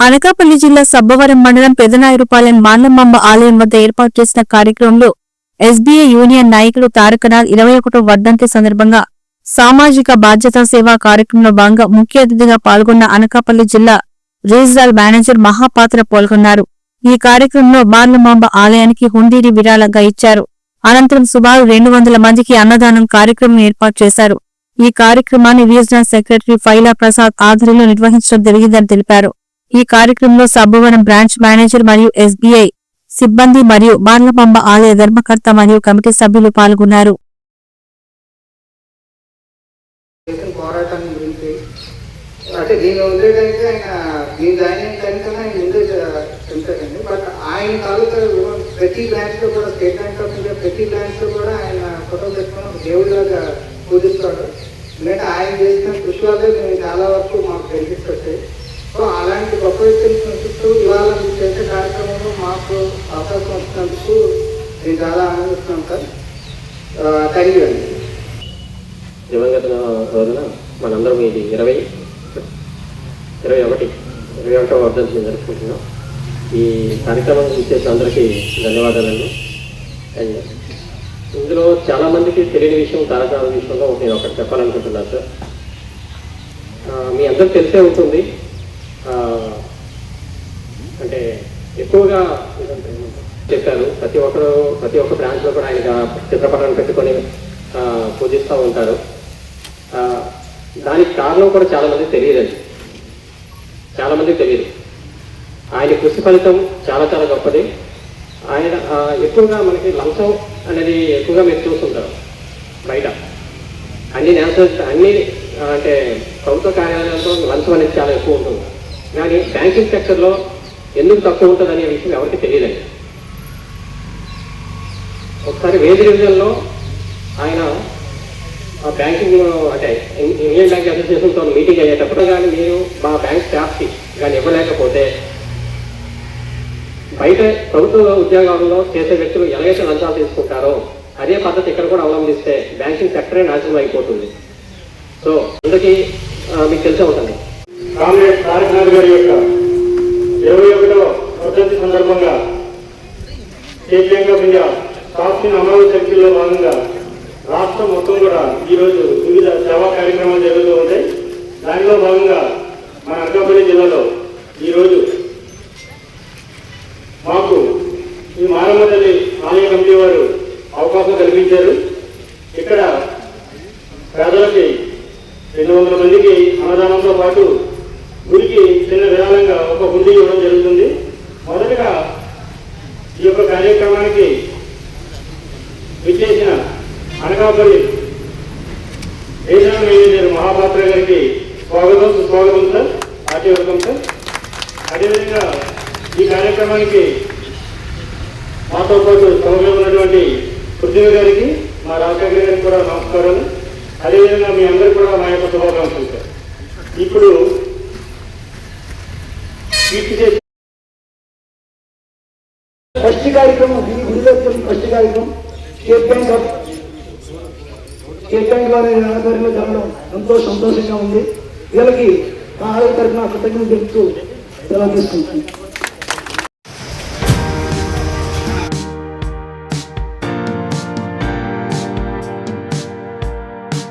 అనకాపల్లి జిల్లా సబ్బవరం మండలం పెదనాయరుపాలెం మాండమ్మమ్మ ఆలయం వద్ద ఏర్పాటు చేసిన కార్యక్రమంలో ఎస్బీఐ యూనియన్ నాయకులు తారకనాథ్ ఇరవై ఒకటో వర్ధంతి సందర్భంగా సామాజిక బాధ్యతా సేవా కార్యక్రమంలో భాగంగా ముఖ్య అతిథిగా పాల్గొన్న అనకాపల్లి జిల్లా రీజనల్ మేనేజర్ మహాపాత్ర పాల్గొన్నారు. ఈ కార్యక్రమంలో మార్లమాంబ ఆలయానికి హుండీని విరాళంగా ఇచ్చారు. అనంతరం సుమారు రెండు వందల మందికి అన్నదానం కార్యక్రమం ఏర్పాటు చేశారు. ఈ కార్యక్రమాన్ని రీజనల్ సెక్రటరీ ఫైలా ప్రసాద్ ఆధ్వర్యంలో నిర్వహించడం జరిగిందని తెలిపారు. ఈ కార్యక్రమంలో సబ్బవరం బ్రాంచ్ మేనేజర్ మరియు ఎస్బీఐ సిబ్బంది మరియు బార్లపంబ ఆలయ ధర్మకర్త మరియు కమిటీ సభ్యులు పాల్గొన్నారు. అంటే దీని ఉండేటైతే ఆయన దీని జాయిన్ అయిన టైం ఆయన ముందే తెలుసండి బట్ ఆయన తాలూకా ప్రతి బ్రాంచ్లో కూడా స్టేట్ బ్యాంక్ ఆఫ్ ఇండియా ప్రతి బ్రాంచ్లో కూడా ఆయన ఫోటో పెట్టుకుని దేవుడిలాగా పూజిస్తాడు. ఎందుకంటే ఆయన చేసిన కృషి వల్లే మేము చాలా వరకు మాకు బెనిఫిట్స్ వచ్చాయి. సో అలాంటి గొప్ప చుట్టూ ఇవాళ మీరు చేసే కార్యక్రమంలో మాకు అవకాశం వచ్చినందుకు నేను చాలా ఆనందిస్తున్నాను సార్. థ్యాంక్ యూ అండి. దివంగత రోజున మనందరం ఇది ఇరవై ఇరవై ఒకటి ఇరవై ఒకటో వర్ధంతిని జరుపుకుంటున్నాం. ఈ కార్యక్రమం ఇచ్చేసిన అందరికీ ధన్యవాదాలండి. అండ్ ఇందులో చాలామందికి తెలియని విషయం తారకాల విషయంలో నేను ఒకటి చెప్పాలనుకుంటున్నాను సార్. మీ అందరికి తెలిసే ఉంటుంది. అంటే ఎక్కువగా చెప్పారు. ప్రతి ఒక్కరు ప్రతి ఒక్క బ్రాంచ్లో కూడా ఆయన చిత్రపటాన్ని పెట్టుకొని పూజిస్తూ ఉంటారు. దానికి కారణం కూడా చాలా మంది తెలియదండి చాలా మందికి తెలియదు. ఆయన కృషి ఫలితం చాలా చాలా గొప్పది. ఆయన ఎక్కువగా మనకి లంచం అనేది ఎక్కువగా మీరు చూస్తుంటారు బయట. అన్ని నేషనల్ అన్ని అంటే ప్రభుత్వ కార్యాలయాలతో లంచం అనేది చాలా ఎక్కువ ఉంటుంది. కానీ బ్యాంకింగ్ సెక్టర్లో ఎందుకు తక్కువ ఉంటుంది అనే విషయం ఎవరికి తెలియదండి. ఒకసారి వేది డివిజన్లో ఆయన ఆ బ్యాంకింగ్ అంటే ఇండియన్ బ్యాంక్ అసోసియేషన్తో మీటింగ్ అయ్యేటప్పుడు కానీ మీరు మా బ్యాంక్ స్టాఫ్కి కానీ ఇవ్వలేకపోతే బయట ప్రభుత్వ ఉద్యోగాల్లో చేసే వ్యక్తులు ఎలాగైతే లంచాలు తీసుకుంటారో అదే పద్ధతి ఇక్కడ కూడా అవలంబిస్తే బ్యాంకింగ్ సెక్టరే నాశనం అయిపోతుంది. సో అందుకే మీకు తెలిసే ఉంటుంది. కాంగ్రెస్ తారకనాథ్ గారి యొక్క ఇరవై ఒకటో వర్ధంతి సందర్భంగా స్టేట్ బ్యాంక్ ఆఫ్ ఇండియా సాఫ్ట్ అమలు భాగంగా రాష్ట్రం మొత్తం కూడా ఈరోజు వివిధ సేవా కార్యక్రమాలు జరుగుతూ ఉంటాయి. దానిలో భాగంగా మన అనకాపల్లి జిల్లాలో ఈరోజు మాకు ఈ మారమ్మ తల్లి ఆలయ కమిటీ వారు అవకాశం కల్పించారు. ఇక్కడ పేదలకి రెండు వందల మందికి అన్నదానంతో పాటు గుడికి చిన్న విరాళంగా ఒక హుండీ ఇవ్వడం జరుగుతుంది. మొదటగా ఈ యొక్క కార్యక్రమానికి విచ్చేసిన అనకాపల్లి రీజనల్ మేనేజర్ మహాపాత్ర గారికి స్వాగతం సుస్వాగతం సార్ పార్టీ వర్గం సార్. అదేవిధంగా ఈ కార్యక్రమానికి మాతో పాటు సభలో ఉన్నటువంటి పృథ్వీ గారికి మా రాజశేఖర్ గారికి కూడా నమస్కారాలు. అదేవిధంగా మీ అందరికీ కూడా మా యొక్క శుభాకాంక్షలు సార్. ఇప్పుడు కీర్తి చేసి ఫస్ట్ కార్యక్రమం ఈ గుడిలో ఫస్ట్ కార్యక్రమం. State Bank of State Bank వారి ఆధ్వర్యంలో జరగడం ఎంతో సంతోషంగా ఉంది. వీళ్ళకి నా ఆరోగ్య తరఫున కృతజ్ఞతలు తెలుపుతూ సెలవు తీసుకుంటున్నాను